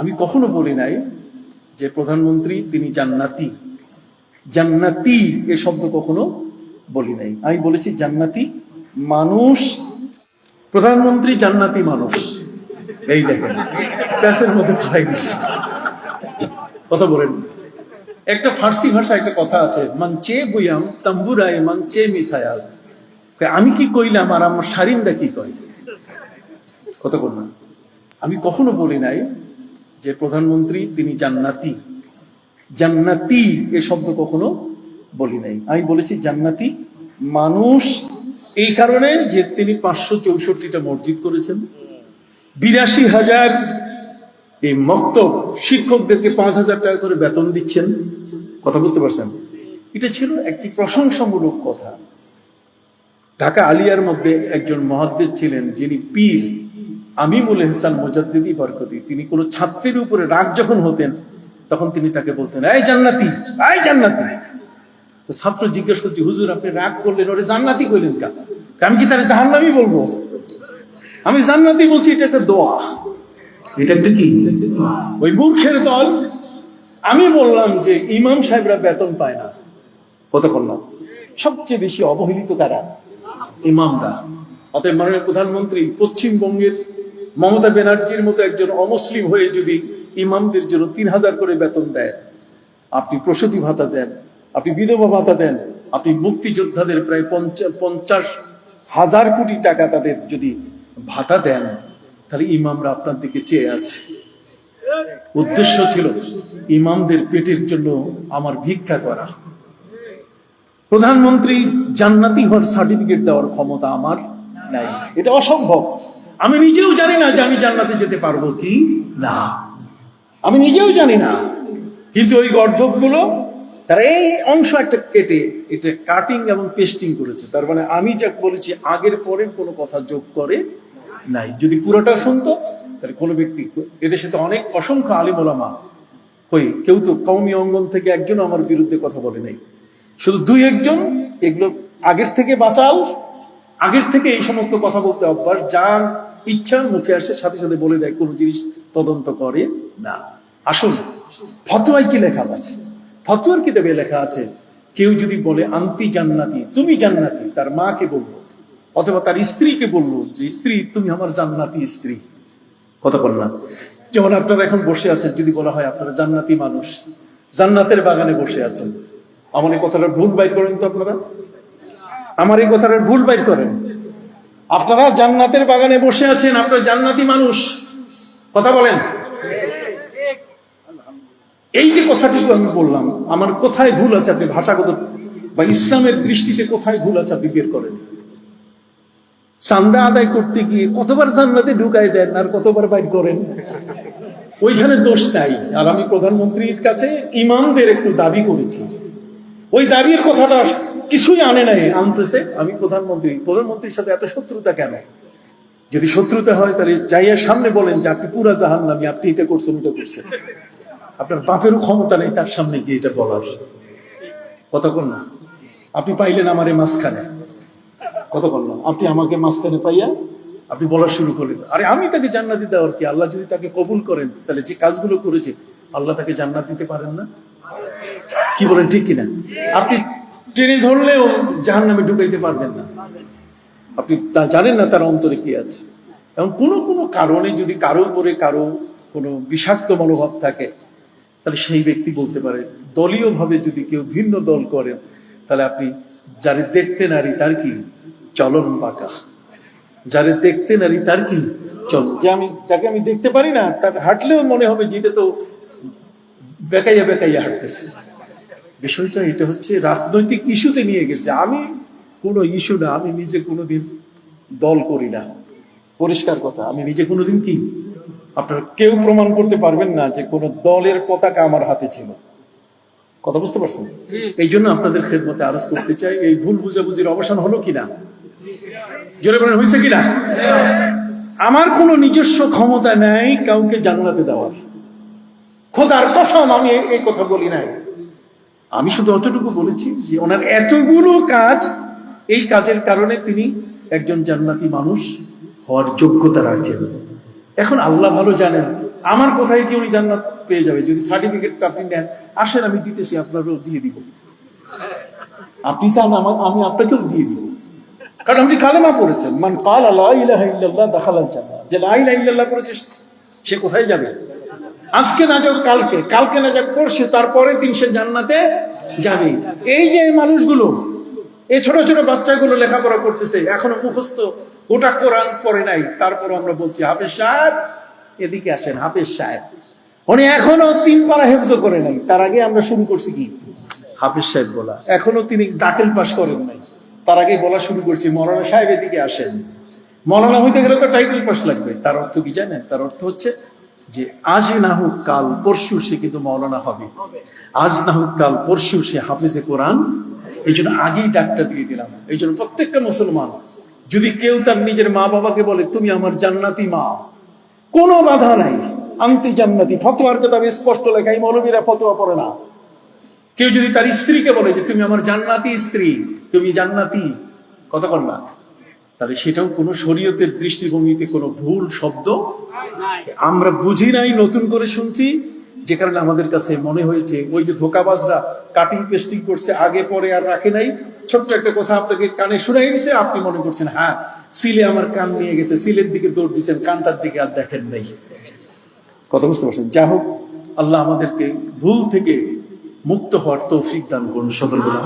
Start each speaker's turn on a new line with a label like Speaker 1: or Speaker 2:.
Speaker 1: আমি কখনো বলি নাই যে প্রধানমন্ত্রী, তিনি জান্নাতি। জান্নাতি এ শব্দ কখনো বলি নাই। আমি বলেছি জান্নাতি মানুষ, প্রধানমন্ত্রী জান্নাতি মানুষ। এই দেখেন প্যাসের মধ্যে ফেলাই দিচ্ছে কথা বলেন। একটা ফার্সি ভাষা একটা কথা আছে, মানচে বুয়াম তাম্বুরায় মানচে মিসায়াল। আমি কি কইলাম আর আমার সারিন্দা কি কয়? কথা বল না আমি কখনো বলি নাই যে প্রধানমন্ত্রী, তিনি জান্নাতি। জান্নাতি এ শব্দ কখনো বলি নাই। আমি বলেছি জান্নাতি মানুষ এই কারণে যে তিনি পাঁচশো চৌষট্টিটা মসজিদ করেছেন। বিরাশি হাজার এই মক্তব শিক্ষকদেরকে পাঁচ হাজার টাকা করে বেতন দিচ্ছেন। কথা বুঝতে পারছেন? এটা ছিল একটি প্রশংসামূলক কথা। ঢাকা আলিয়ার মধ্যে একজন মহাদ্দেশ ছিলেন যিনি পীর। আমিমুল হেসান মুজাদ্দিদি বরকতি তিনি কোনো ছাত্রের উপরে রাগ যখন হতেন তখন তিনি তাকে বলতেন এই জান্নাতি এই জান্নাতি। তো ছাত্র জিজ্ঞেস করছি হুজুর আপনি রাগ করলেন ওরে জান্নাতি কইলেন কা আমি কি তার জাহান্নামি বলব? আমি জান্নাতি বলছি এটা একটা দোয়া। এটা একটা কি? ওই মূর্খের দল। আমি বললাম যে ইমাম সাহেবরা বেতন পায় না। কত করলাম সবচেয়ে বেশি অবহেলিত কারা? ইমামরা। অতএব মাননীয় প্রধানমন্ত্রী পশ্চিমবঙ্গের মমতা ব্যানার্জির মতো একজন অমুসলিম হয়ে যদি ইমামদের জন্য তিন হাজার করে বেতন দেয়, আপনি প্রসূতি ভাতা দেন, আপনি বিধবা ভাতা দেন, আপনি মুক্তিযোদ্ধাদের প্রায় পঞ্চা- পঞ্চাশ হাজার কোটি টাকা তাদের যদি ভাতা দেন, তাহলে ইমামরা আপনার দিকে চেয়ে আছে। উদ্দেশ্য ছিল ইমামদের পেটের জন্য আমার ভিক্ষা করা। প্রধানমন্ত্রী জান্নাতি হওয়ার সার্টিফিকেট দেওয়ার ক্ষমতা আমার নাই। এটা অসম্ভব। আমি নিজেও জানি না যে আমি জান্নাতে যেতে পারব কি? না। আমি নিজেও জানি না। কিন্তু ওই গর্ধবগুলো, তারা এই অংশ একটা কেটে এটা কাটিং এবং পেস্টিং করেছে। তার মানে আমি যা বলেছি, আগের পরে কোনো কথা যোগ করে নাই। যদি পুরোটা শুনতো, তাহলে কোনো ব্যক্তি, এদেশে তো অনেক অসংখ্য আলিমোলামা হই কেউ তো কৌমি অঙ্গন থেকে একজন আমার বিরুদ্ধে কথা বলে নাই। শুধু দুই একজন, এগুলো আগের থেকে বাঁচাও। আগের থেকে এই সমস্ত কথা বলতে অভ্যাস, যার ইচ্ছা মুখে আসে, সাথে সাথে বলে দেয়, কোনো জিনিস তদন্ত করে না। আসুন, ফতোয়ায় কি লেখা আছে? ফতোয়ার কিতাবে লেখা আছে, কেউ যদি বলে আন্তি জান্নাতি, তুমি জান্নাতি তার মাকে বলব অথবা তার স্ত্রীকে বলব যে, স্ত্রী, তুমি আমার জান্নাতি স্ত্রী কথা বললাম যেমন আপনারা এখন বসে আছেন, যদি বলা হয় আপনারা জান্নাতি মানুষ, জান্নাতের বাগানে বসে আছেন। আমার এই কথাটা ভুল বাইর করেন তো আপনারা? আমার এই কথাটা ভুল বাইর করেন? আপনারা জান্নাতের বাগানে বসে আছেন আপনারা জান্নাতি মানুষ। কথা বলেন। এই যে কথাটুকু আমি বললাম, আমার কোথায় ভুল আছে আপনি ভাষাগত বা ইসলামের দৃষ্টিতে কোথায় ভুল আছে আপনি বের করেন। চান্দা আদায় করতে গিয়ে কতবার জান্নাতে ঢুকাই দেন আর কতবার বাইর করেন? ওইখানে দোষ নাই। আর আমি প্রধানমন্ত্রীর কাছে ইমামদের একটু দাবি করেছি। ওই দাবির কথাটা কিছুই আনে নাই। আনতেছে। আমি প্রধানমন্ত্রী, প্রধানমন্ত্রীর সাথে এত শত্রুতা কেন? যদি শত্রুতা হয়, তাহলে যাইয়া সামনে বলেন যে, আপনি পুরা জাহান নামি আপনি এটা করছেন এটা করছেন। আপনার বাপেরও ক্ষমতা নেই তার সামনে গিয়ে এটা বলার। কতক্ষণ না। আপনি পাইলেন আমার এই মাঝখানে কতক্ষণ না। আপনি আমাকে মাঝখানে পাইয়া আপনি বলা শুরু করলেন। আরে, আমি তাকে জান্নাত দিতে দেওয়ার কি? আল্লাহ যদি তাকে কবুল করেন, তাহলে যে কাজগুলো করেছে, আল্লাহ তাকে জান্নাত দিতে পারেন না? কি বলেন, ঠিক কিনা? আপনি টেনে ধরলেও জাহান নামে ঢুকাইতে পারবেন না। আপনি তা জানেন না তার অন্তরে কি আছে। এবং কোনো কোনো কারণে যদি কারও উপরে কারও কোনো বিষাক্ত মনোভাব থাকে, তাহলে সেই ব্যক্তি বলতে পারে দলীয় ভাবে যদি কেউ ভিন্ন দল করেন তাহলে আপনি, যারে দেখতে নারী তার কি? চলন বাঁকা যারে দেখতে নারী তার কি? চল। যে আমি, যাকে আমি দেখতে পারি না তার হাঁটলেও মনে হবে যেটা তো বেকাইয়া বেকাইয়া হাঁটতেছে। বিষয়টা এটা হচ্ছে রাজনৈতিক ইস্যুতে নিয়ে গেছে। আমি কোনো ইস্যু না, আমি নিজে কোনোদিন দল করি না। পরিষ্কার কথা, আমি নিজে কোনোদিন কি? আপনারা কেউ প্রমাণ করতে পারবেন না যে কোনো দলের পতাকা আমার হাতে ছিল। কথা বুঝতে পারছেন? এই জন্য আপনাদের খেদমতে আরজ করতে চাই, এই ভুল বুঝাবুঝির অবসান হলো কিনা? জোরে বলেন, হয়েছে কিনা? আমার কোনো নিজস্ব ক্ষমতা নেই কাউকে জান্নাতে দেওয়ার। খোদার কসম, আমি এই কথা বলি নাই। আমি শুধু অতটুকু বলেছি যে ওনার এতগুলো কাজ, এই কাজের কারণে তিনি একজন জান্নাতি মানুষ হওয়ার যোগ্যতা রাখেন। এখন আল্লাহ ভালো জানেন, আমার কোথায় কি উনি জান্নাত পেয়ে যাবে? যদি সার্টিফিকেটটা আপনি নেন, আসেন, আমি দিতেছি, আপনারও দিয়ে দিব। আপনি চান আমার, আমি আপনাকেও দিয়ে দিব। কারণ আপনি কালেমা পড়েছেন, মান কাল আল্লাহ ইলাহা ইল্লাল্লাহ দাখালাল যে লা ইলাহা ইল্লাল্লাহ পড়েছে, সে কোথায় যাবে? আজকে না যাক, কালকে। কালকে না যাক পড়ছে তারপরে দিন সে জান্নাতে যাবে। এই যে মানুষগুলো, এই ছোট ছোট বাচ্চাগুলো লেখাপড়া করতেছে, এখনও মুখস্থ, গোটা কোরআন পড়ে নাই তারপর আমরা বলছি, হাফেজ সাহেব, এদিকে আসেন, হাফেজ সাহেব। উনি এখনও তিন পারা হেফজ করে নাই, তার আগে আমরা শুরু করছি কি? হাফিজ সাহেব বলা। এখনও তিনি দাখিল পাশ করেন নাই, তার আগে বলা শুরু করছি, মৌলানা সাহেব এদিকে আসেন। মৌলানা হইতে গেলে তো টাইটেল পাস লাগবে, তার অর্থ কি জানেন? তার অর্থ হচ্ছে যে আজ না হোক কাল পরশু সে কিন্তু মৌলানা হবে। আজ না হোক কাল পরশু সে হাফিজে কোরআন। এই জন্য আগেই ডাকটা দিয়ে দিলাম। এই জন্য প্রত্যেকটা মুসলমান যদি কেউ তার নিজের মা বাবাকে বলে তুমি আমার জান্নাতি মা। কোনো বাধা নাই। আন্তি জান্নাতি। ফতোয়ার কথা স্পষ্ট লেখা এই মৌলবীরা ফতোয়া পড়ে না। কেউ যদি তার স্ত্রীকে বলে যে তুমি আমার জান্নাতি স্ত্রী তুমি জান্নাতি কথা কর না। তাহলে সেটাও কোনো শরীয়তের দৃষ্টিভঙ্গিতে কোনো ভুল শব্দ? আমরা বুঝি নাই, নতুন করে শুনছি। যে কারণে আমাদের কাছে মনে হয়েছে, ওই যে ধোকাবাজরা কাটিং পেস্টিং করছে, আগে, পরে আর রাখে নাই। ছোট্ট একটা কথা আপনাকে কানে শুনাই দিছে, আপনি মনে করছেন হ্যাঁ সিলে আমার কান নিয়ে গেছে, সিলের দিকে দৌড় দিচ্ছেন, কানটার দিকে আর দেখেন নাই। কথা বুঝতে পারছেন? যা হোক, আল্লাহ আমাদেরকে ভুল থেকে মুক্ত হওয়ার তৌফিক দান করুন, সকল বলে।